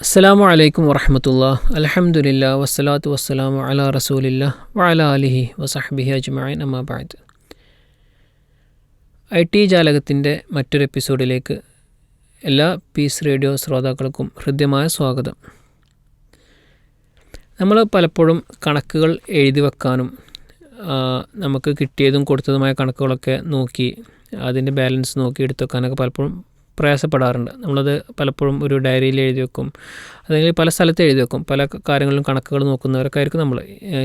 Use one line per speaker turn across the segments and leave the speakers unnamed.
അസ്സലാമു അലൈക്കും വറഹമത്തുള്ള അലഹമുല്ല വസ്സലാത്തു വസ്സലാമു അല റസൂലില്ല വഅല അലിഹി വസഹബിഹി അജ്മഅൻ അമ്മാബാദ് ഐ ടി ജാലകത്തിന്റെ മറ്റൊരു എപ്പിസോഡിലേക്ക് എല്ലാ പീസ് റേഡിയോ ശ്രോതാക്കൾക്കും ഹൃദ്യമായ സ്വാഗതം. നമ്മൾ പലപ്പോഴും കണക്കുകൾ എഴുതി വെക്കാനും നമുക്ക് കിട്ടിയതും കൊടുത്തതുമായ കണക്കുകളൊക്കെ നോക്കി അതിന്റെ ബാലൻസ് നോക്കി എടുത്തു വെക്കാനൊക്കെ പലപ്പോഴും പ്രയാസപ്പെടാറുണ്ട്. നമ്മളത് പലപ്പോഴും ഒരു ഡയറിയിൽ എഴുതി വെക്കും. അല്ലെങ്കിൽ പല സ്ഥലത്ത് എഴുതി വെക്കും. പല കാര്യങ്ങളും കാര്യങ്ങളിലും കണക്കുകൾ നോക്കുന്നവരൊക്കെ ആയിരിക്കും നമ്മൾ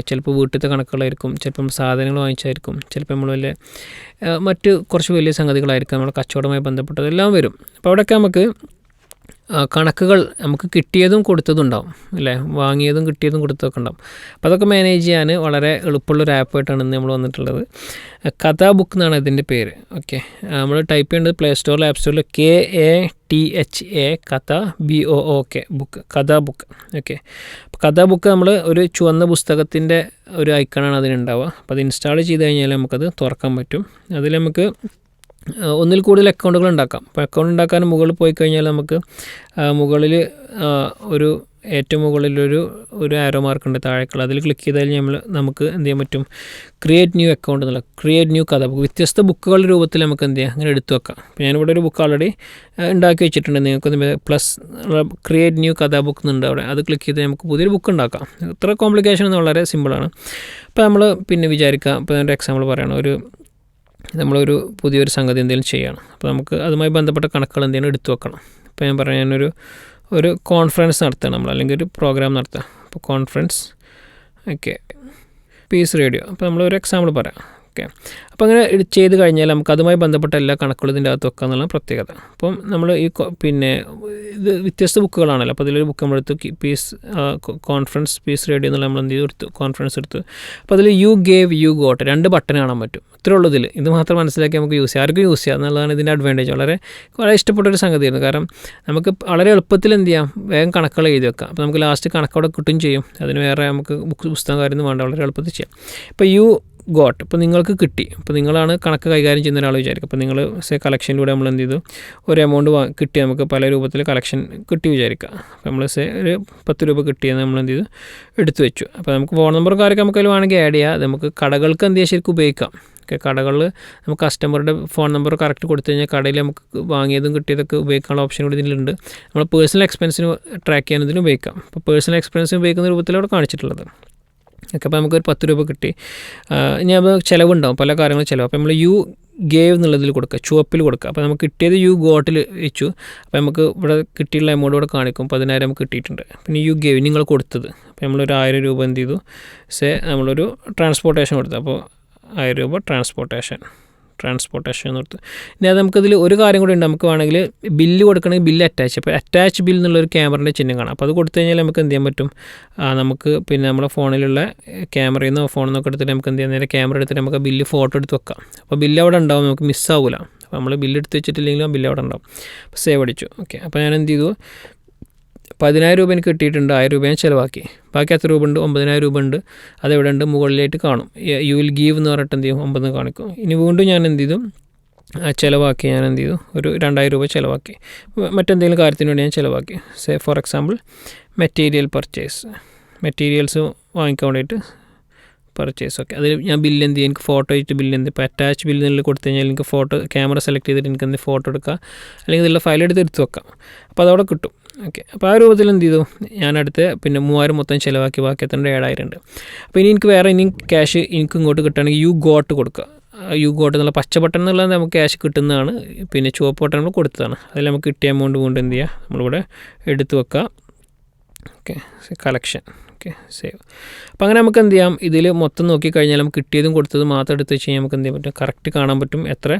ചിലപ്പോൾ വീട്ടിലത്തെ കണക്കുകളായിരിക്കും. ചിലപ്പം സാധനങ്ങൾ വാങ്ങിച്ചായിരിക്കും. ചിലപ്പോൾ നമ്മൾ വലിയ മറ്റ് കുറച്ച് വലിയ സംഗതികളായിരിക്കും നമ്മുടെ കച്ചവടവുമായി ബന്ധപ്പെട്ടതെല്ലാം വരും. അപ്പോൾ അവിടെയൊക്കെ നമുക്ക് കണക്കുകൾ നമുക്ക് കിട്ടിയതും കൊടുത്തതും ഉണ്ടാവും അല്ലേ? വാങ്ങിയതും കിട്ടിയതും കൊടുത്തതൊക്കെ ഉണ്ടാവും. അപ്പോൾ അതൊക്കെ മാനേജ് ചെയ്യാൻ വളരെ എളുപ്പമുള്ളൊരു ആപ്പായിട്ടാണ് ഇന്ന് നമ്മൾ വന്നിട്ടുള്ളത്. കഥാ ബുക്ക് എന്നാണ് ഇതിന്റെ പേര്. ഓക്കെ നമ്മൾ ടൈപ്പ് ചെയ്യേണ്ടത് പ്ലേ സ്റ്റോറിൽ ആപ്പ് സ്റ്റോറിൽ K A T H A Katha B O O K book Katha book okay അപ്പോൾ കഥാ ബുക്ക് നമ്മൾ ഒരു ചുവന്ന പുസ്തകത്തിന്റെ ഒരു ഐക്കണാണ് അതിനുണ്ടാവുക. അപ്പോൾ അത് ഇൻസ്റ്റാൾ ചെയ്ത് കഴിഞ്ഞാൽ നമുക്കത് തുറക്കാൻ പറ്റും. അതിൽ നമുക്ക് ഒന്നിൽ കൂടുതൽ അക്കൗണ്ടുകൾ ഉണ്ടാക്കാം. അപ്പോൾ അക്കൗണ്ട് ഉണ്ടാക്കാൻ മുകളിൽ പോയി കഴിഞ്ഞാൽ നമുക്ക് മുകളിൽ ഒരു ഏറ്റവും മുകളിലൊരു ഒരു ആരോ മാർക്ക് ഉണ്ട് താഴേക്കുള്ള. അതിൽ ക്ലിക്ക് ചെയ്താൽ നമ്മൾ നമുക്ക് എന്ത് ചെയ്യാൻ പറ്റും? ക്രിയേറ്റ് ന്യൂ അക്കൗണ്ട് എന്നുള്ള ക്രിയേറ്റ് ന്യൂ കഥ. ബുക്ക് വ്യത്യസ്ത ബുക്കുകളുടെ രൂപത്തിൽ നമുക്ക് എന്ത് ചെയ്യാം? അങ്ങനെ എടുത്തു വെക്കാം. അപ്പോൾ ഞാനിവിടെ ഒരു ബുക്ക് ഓൾറെഡി ഉണ്ടാക്കി വെച്ചിട്ടുണ്ട്. നിങ്ങൾക്ക് plus create new Katha book എന്നുണ്ട് അവിടെ. അത് ക്ലിക്ക് ചെയ്താൽ നമുക്ക് പുതിയൊരു ബുക്ക് ഉണ്ടാക്കാം. ഇത്ര കോംപ്ലിക്കേഷൻ എന്ന് വളരെ സിമ്പിളാണ് അപ്പോൾ നമ്മൾ പിന്നെ വിചാരിക്കാം. ഇപ്പോൾ എന്റെ എക്സാമ്പിൾ പറയണം. ഒരു നമ്മളൊരു പുതിയൊരു സംഗതി എന്തെങ്കിലും ചെയ്യണം. അപ്പോൾ നമുക്ക് അതുമായി ബന്ധപ്പെട്ട കണക്കുകൾ എന്തെങ്കിലും എടുത്തു വെക്കണം. ഇപ്പോൾ ഞാൻ പറയാം ഞാനൊരു ഒരു കോൺഫറൻസ് നടത്തുക നമ്മൾ അല്ലെങ്കിൽ ഒരു പ്രോഗ്രാം നടത്തുക. അപ്പോൾ കോൺഫറൻസ് ഓക്കെ പീസ് റേഡിയോ അപ്പോൾ നമ്മളൊരു എക്സാമ്പിൾ പറയാം. ഓക്കെ അപ്പോൾ അങ്ങനെ ചെയ്ത് കഴിഞ്ഞാൽ നമുക്ക് അതുമായി ബന്ധപ്പെട്ട എല്ലാ കണക്കുകളും ഇതിന്റെ അകത്ത് വെക്കുക എന്നുള്ള പ്രത്യേകത. അപ്പം നമ്മൾ ഈ പിന്നെ ഇത് വ്യത്യസ്ത ബുക്കുകളാണല്ലോ. അപ്പോൾ അതിലൊരു ബുക്ക് നമ്മളെടുത്തു പീസ് കോൺഫറൻസ് പീസ് റേഡിയോ എന്നുള്ള നമ്മൾ എന്ത് ചെയ്തു? എടുത്തു കോൺഫറൻസ് എടുത്തു. അപ്പോൾ അതിൽ യു ഗേവ് യു ഗോട്ട് രണ്ട് ബട്ടൺ കാണാൻ പറ്റും. ഇത്രേ ഉള്ളൂ ഇത് മാത്രം മനസ്സിലാക്കി നമുക്ക് യൂസ് ചെയ്യാം. ആർക്കും യൂസ് ചെയ്യാം എന്നുള്ളതാണ് ഇതിന്റെ അഡ്വാന്റേജ് വളരെ വളരെ ഇഷ്ടപ്പെട്ട ഒരു സംഗതിയായിരുന്നു. കാരണം നമുക്ക് വളരെ എളുപ്പത്തിൽ എന്ത് ചെയ്യാം? വേഗം കണക്കുകൾ എഴുതി വെക്കാം. അപ്പോൾ നമുക്ക് ലാസ്റ്റ് കണക്കവിടെ കിട്ടും ചെയ്യും. അതിന് വേറെ നമുക്ക് ബുക്ക് പുസ്തകം കാര്യമൊന്നും വേണ്ട. വളരെ എളുപ്പത്തിൽ ചെയ്യാം. ഇപ്പോൾ യു ഗോട്ട്. ഇപ്പോൾ നിങ്ങൾക്ക് കിട്ടി. ഇപ്പോൾ നിങ്ങളാണ് കണക്ക് കൈകാര്യം ചെയ്യുന്ന ഒരാൾ വിചാരിക്കും അപ്പോൾ നിങ്ങൾ സേ കളക്ഷനിലൂടെ നമ്മൾ എന്ത് ചെയ്തു? ഒരു എമൗണ്ട് കിട്ടി നമുക്ക് പല രൂപത്തിൽ കളക്ഷൻ കിട്ടി വിചാരിക്കുക. അപ്പോൾ നമ്മൾ സേ ഒരു പത്ത് രൂപ കിട്ടിയെന്ന് നമ്മൾ എന്ത് ചെയ്തു? എടുത്തു വെച്ചു. അപ്പോൾ നമുക്ക് ഫോൺ നമ്പർ കാര്യമൊക്കെ നമുക്ക് അതിൽ വേണമെങ്കിൽ ആഡ് ചെയ്യാം. നമുക്ക് കടകൾക്ക് എന്ത് ചെയ്യാൻ ശരിക്കും ഉപയോഗിക്കാം. ഓക്കെ കടകളിൽ നമുക്ക് കസ്റ്റമറുടെ ഫോൺ നമ്പർ കറക്റ്റ് കൊടുത്തു കഴിഞ്ഞാൽ കടയിൽ നമുക്ക് വാങ്ങിയതും കിട്ടിയതൊക്കെ ഉപയോഗിക്കാനുള്ള ഓപ്ഷൻ കൂടി ഇതിലുണ്ട്. നമ്മൾ പേഴ്സണൽ എക്സ്പെൻസിന് ട്രാക്ക് ചെയ്യാൻ ഇതിന് ഉപയോഗിക്കാം. അപ്പോൾ പേഴ്സണൽ എക്സ്പെൻസിന് ഉപയോഗിക്കുന്ന രൂപത്തിലാണ് കാണിച്ചിട്ടുള്ളത്. ഓക്കെ അപ്പോൾ നമുക്കൊരു പത്ത് രൂപ കിട്ടി. ഇനി അപ്പോൾ ചിലവുണ്ടാവും പല കാര്യങ്ങളും ചിലവ്. അപ്പോൾ നമ്മൾ യു ഗേവ് എന്നുള്ളതിൽ കൊടുക്കുക ചുവപ്പിൽ കൊടുക്കുക അപ്പോൾ നമുക്ക് കിട്ടിയത് യു ഗോട്ടിൽ വെച്ചു. അപ്പോൾ നമുക്ക് ഇവിടെ കിട്ടിയുള്ള എമൗണ്ട് ഇവിടെ കാണിക്കും പതിനായിരം നമുക്ക് കിട്ടിയിട്ടുണ്ട്. പിന്നെ യു ഗേവ് നിങ്ങൾ കൊടുത്തത്. അപ്പോൾ നമ്മളൊരു ആയിരം രൂപ എന്ത് ചെയ്തു? സേ നമ്മളൊരു ട്രാൻസ്പോർട്ടേഷൻ കൊടുത്തു. അപ്പോൾ ആയിരം രൂപ ട്രാൻസ്പോർട്ടേഷൻ ട്രാൻസ്പോർട്ടേഷൻ എന്ന് ഇനി അത് നമുക്കതിൽ ഒരു കാര്യം കൂടി ഉണ്ട്. നമുക്ക് വേണമെങ്കിൽ ബില്ല് കൊടുക്കണമെങ്കിൽ ബില്ല് അറ്റാച്ച് അപ്പോൾ അറ്റാച്ച് ബിൽ എന്നുള്ളൊരു ക്യാമറയുടെ ചിഹ്നം കാണാം. അപ്പോൾ അത് കൊടുത്തു കഴിഞ്ഞാൽ നമുക്ക് എന്ത് ചെയ്യാൻ പറ്റും? നമുക്ക് പിന്നെ നമ്മുടെ ഫോണിലുള്ള ക്യാമറയിൽ നിന്നോ ഫോണിൽ നിന്നൊക്കെ എടുത്തിട്ട് നമുക്ക് എന്ത് ചെയ്യാം? നേരെ ക്യാമറ എടുത്തിട്ട് നമുക്ക് ബില്ല് ഫോട്ടോ എടുത്ത് വെക്കാം. അപ്പോൾ ബില്ല് അവിടെ ഉണ്ടാവും. നമുക്ക് മിസ്സാവില്ല അപ്പോൾ നമ്മൾ ബില്ല് എടുത്ത് വെച്ചിട്ടില്ലെങ്കിലും ബില്ല് അവിടെ ഉണ്ടാവും. അപ്പോൾ സേവ് അടിച്ചു. ഓക്കെ അപ്പോൾ ഞാൻ എന്ത് ചെയ്തു? പതിനായിരം രൂപ എനിക്ക് കിട്ടിയിട്ടുണ്ട് ആയിരം രൂപ ഞാൻ ചിലവാക്കി. ബാക്കി എത്ര രൂപ ഉണ്ട്? ഒമ്പതിനായിരം രൂപ ഉണ്ട്. അത് എവിടെ ഉണ്ട് മുകളിലായിട്ട് കാണും. യു വിൽ ഗീവ് എന്ന് പറഞ്ഞിട്ട് എന്ത് ചെയ്യും? ഒമ്പതെന്ന് കാണിക്കും. ഇനി വീണ്ടും ഞാൻ എന്ത് ചെയ്തു? ചിലവാക്കി ഞാൻ എന്ത് ചെയ്തു? ഒരു രണ്ടായിരം രൂപ ചിലവാക്കി. മറ്റെന്തെങ്കിലും കാര്യത്തിന് വേണ്ടി ഞാൻ ചിലവാക്കി. Say for example material purchase materials വാങ്ങിക്കാൻ വേണ്ടിയിട്ട് പർച്ചേസ് ഓക്കെ അതിൽ ഞാൻ ബില്ല് എന്ത് ചെയ്യും? എനിക്ക് ഫോട്ടോ ഇട്ട് ബില്ല് എന്ത് ഇപ്പോൾ അറ്റാച്ച് ബില്ല് എന്നുള്ളത് കൊടുത്തു കഴിഞ്ഞാൽ എനിക്ക് ഫോട്ടോ ക്യാമറ സെലക്ട് ചെയ്തിട്ട് എനിക്ക് എന്ത് ഫോട്ടോ എടുക്കാം? അല്ലെങ്കിൽ ഇതിലുള്ള ഫയൽ എടുത്ത് എടുത്ത് വെക്കാം. അപ്പോൾ അതവിടെ കിട്ടും. ഓക്കെ അപ്പോൾ ആ രൂപത്തിൽ എന്ത് ചെയ്തു? ഞാൻ അടുത്ത് പിന്നെ മൂവായിരം മൊത്തം ചിലവാക്കി ബാക്കി എത്ര ഏഴായിരം ഉണ്ട് അപ്പോൾ ഇനി എനിക്ക് വേറെ ഇനി ക്യാഷ് എനിക്ക് ഇങ്ങോട്ട് കിട്ടുകയാണെങ്കിൽ യു ഗോട്ട് കൊടുക്കുക. യു ഗോട്ട് എന്നുള്ള പച്ച ബട്ടൺ എന്നുള്ളത് നമുക്ക് ക്യാഷ് കിട്ടുന്നതാണ്. പിന്നെ ചുവപ്പ് ബട്ടൺ നമ്മൾ കൊടുത്തതാണ്. അതിൽ നമുക്ക് കിട്ടിയ എമൗണ്ട് കൊണ്ട് എന്ത് ചെയ്യുക നമ്മളിവിടെ എടുത്ത് വെക്കുക ഓക്കെ കളക്ഷൻ ഓക്കെ സേവ്. അപ്പോൾ അങ്ങനെ നമുക്ക് എന്ത് ചെയ്യാം? ഇതിൽ മൊത്തം നോക്കിക്കഴിഞ്ഞാൽ നമുക്ക് കിട്ടിയതും കൊടുത്തതും മാത്രം എടുത്ത് വെച്ച് കഴിഞ്ഞാൽ നമുക്ക് എന്ത് ചെയ്യാൻ പറ്റും? കറക്റ്റ് കാണാൻ പറ്റും എത്ര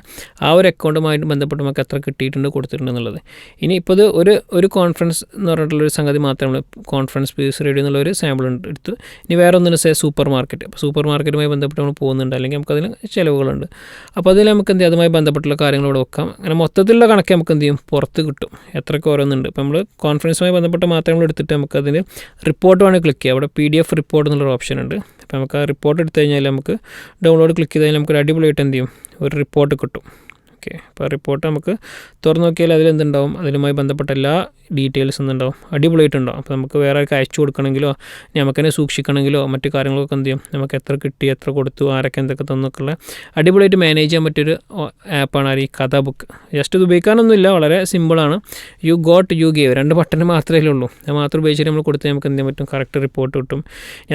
ആ ഒരു അക്കൗണ്ടുമായിട്ട് ബന്ധപ്പെട്ട് നമുക്ക് എത്ര കിട്ടിയിട്ടുണ്ട് കൊടുത്തിട്ടുണ്ട് എന്നുള്ളത്. ഇനി ഇപ്പോൾ ഇത് ഒരു ഒരു കോൺഫറൻസ് എന്ന് പറഞ്ഞിട്ടുള്ളൊരു സംഗതി മാത്രമേ കോൺഫറൻസ് പീസ് റേഡിയോ എന്നുള്ള ഒരു സാമ്പിൾ എടുത്തു. ഇനി വേറെ ഒന്നും സേ സൂപ്പർ മാർക്കറ്റ് അപ്പോൾ സൂപ്പർ മാർക്കറ്റുമായി ബന്ധപ്പെട്ട് നമ്മൾ പോകുന്നുണ്ട്. അല്ലെങ്കിൽ നമുക്കതിന് ചിലവുകളുണ്ട്. അപ്പോൾ അതിൽ നമുക്ക് എന്ത് അതുമായി ബന്ധപ്പെട്ടുള്ള കാര്യങ്ങൾ ഇവിടെ വെക്കാം. അങ്ങനെ മൊത്തത്തിലുള്ള കണക്ക് നമുക്ക് എന്ത് ചെയ്യും? പുറത്ത് കിട്ടും. എത്രയൊക്കെ ഓരോന്നുണ്ട്. ഇപ്പോൾ നമ്മൾ കോൺഫറൻസുമായി ബന്ധപ്പെട്ട് മാത്രം നമ്മൾ എടുത്തിട്ട് നമുക്ക് അതിന് റിപ്പോർട്ട് വേണമെങ്കിൽ ക്ലിക്ക് ചെയ്യാം. അവിടെ പി ഡി എഫ് റിപ്പോർട്ട് എന്നുള്ള ഓപ്ഷൻ ഉണ്ട്. അപ്പോൾ നമുക്ക് ആ റിപ്പോർട്ട് എടുത്തു കഴിഞ്ഞാൽ നമുക്ക് ഡൗൺലോഡ് ക്ലിക്ക് ചെയ്ത് കഴിഞ്ഞാൽ നമുക്ക് അടിപൊളിയായിട്ട് എന്ത് ചെയ്യും? ഒരു റിപ്പോർട്ട് കിട്ടും. ഓക്കെ. അപ്പോൾ റിപ്പോർട്ട് നമുക്ക് തുറന്നു നോക്കിയാൽ അതിലെന്തുണ്ടാവും അതിലുമായി ബന്ധപ്പെട്ട എല്ലാ ഡീറ്റെയിൽസ് എന്തുണ്ടാവും? അടിപൊളിയായിട്ടുണ്ടാവും അപ്പോൾ നമുക്ക് വേറെ ആൾക്ക് അയച്ചു കൊടുക്കണമെങ്കിലോ നമുക്ക് തന്നെ സൂക്ഷിക്കണമെങ്കിലോ മറ്റു കാര്യങ്ങളൊക്കെ എന്ത് ചെയ്യും? നമുക്ക് എത്ര കിട്ടി എത്ര കൊടുത്തു ആരൊക്കെ എന്തൊക്കെ തന്നൊക്കെയുള്ള അടിപൊളിയായിട്ട് മാനേജ് ചെയ്യാൻ പറ്റിയൊരു ആപ്പാണ് ഈ കഥ ബുക്ക് ജസ്റ്റ് ഇത് ഉപയോഗിക്കാനൊന്നുമില്ല. വളരെ സിമ്പിളാണ് യു ഗോട്ട് യു ഗേവ് രണ്ട് ബട്ടൺ മാത്രമേ ഉള്ളൂ. അത് മാത്രം ഉപയോഗിച്ചിട്ട് നമ്മൾ കൊടുത്താൽ നമുക്ക് എന്ത് ചെയ്യാൻ പറ്റും? കറക്റ്റ് റിപ്പോർട്ട് കിട്ടും.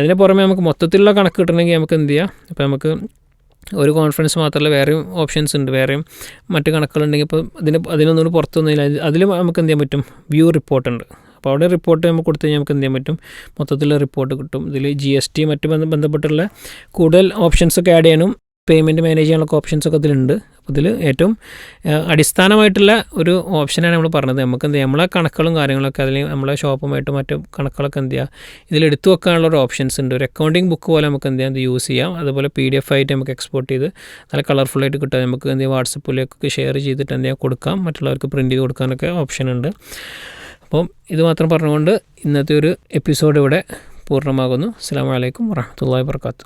അതിന് പുറമെ നമുക്ക് മൊത്തത്തിലുള്ള കണക്ക് കിട്ടണമെങ്കിൽ നമുക്ക് എന്ത് ചെയ്യാം? അപ്പോൾ നമുക്ക് ഒരു കോൺഫറൻസ് മാത്രമല്ല വേറെയും ഓപ്ഷൻസ് ഉണ്ട്. വേറെയും മറ്റ് കണക്കുകളുണ്ടെങ്കിൽ ഇപ്പോൾ അതിന് അതിനൊന്നും പുറത്തൊന്നുമില്ല അതിൽ നമുക്ക് എന്ത് ചെയ്യാൻ പറ്റും? വ്യൂ റിപ്പോർട്ട് ഉണ്ട്. അപ്പോൾ അവിടെ റിപ്പോർട്ട് നമുക്ക് കൊടുത്തു കഴിഞ്ഞാൽ നമുക്ക് എന്ത് ചെയ്യാൻ പറ്റും? മൊത്തത്തിലുള്ള റിപ്പോർട്ട് കിട്ടും. ഇതിൽ ജി എസ് ടി മറ്റ് ബന്ധ ബന്ധപ്പെട്ടുള്ള കൂടുതൽ ഓപ്ഷൻസ് ഒക്കെ ആഡ് ചെയ്യാനും പേയ്മെന്റ് മാനേജ് ചെയ്യാനുള്ള ഓപ്ഷൻസ് ഒക്കെ ഇതിലുണ്ട്. ഇതിൽ ഏറ്റവും അടിസ്ഥാനമായിട്ടുള്ള ഒരു ഓപ്ഷനാണ് നമ്മൾ പറഞ്ഞത്. നമുക്ക് എന്ത് നമ്മളെ കണക്കുകളും കാര്യങ്ങളൊക്കെ അതിൽ നമ്മളെ ഷോപ്പുമായിട്ട് മറ്റു കണക്കുകളൊക്കെ എന്ത് ചെയ്യുക ഇതിൽ എടുത്തു വെക്കാനുള്ള ഒരു ഓപ്ഷൻസ് ഉണ്ട്. ഒരു അക്കൗണ്ടിങ് ബുക്ക് പോലെ നമുക്ക് എന്ത് ചെയ്യാം യൂസ് ചെയ്യാം. അതുപോലെ പി ഡി എഫ് ആയിട്ട് നമുക്ക് എക്സ്പോർട്ട് ചെയ്ത് നല്ല കളർഫുള്ളായിട്ട് കിട്ടുക നമുക്ക് എന്ത് ചെയ്യാം വാട്സപ്പിലേക്കൊക്കെ ഷെയർ ചെയ്തിട്ട് എന്ത് ചെയ്യാം കൊടുക്കാം. മറ്റുള്ളവർക്ക് പ്രിന്റ് ചെയ്ത് കൊടുക്കാനൊക്കെ ഓപ്ഷൻ ഉണ്ട്. അപ്പം ഇത് മാത്രം പറഞ്ഞുകൊണ്ട് ഇന്നത്തെ ഒരു എപ്പിസോഡ് ഇവിടെ പൂർണമാകുന്നു. അസ്സാം വലൈക്കും വറഹമത്തല്ലാ വർക്കാത്തു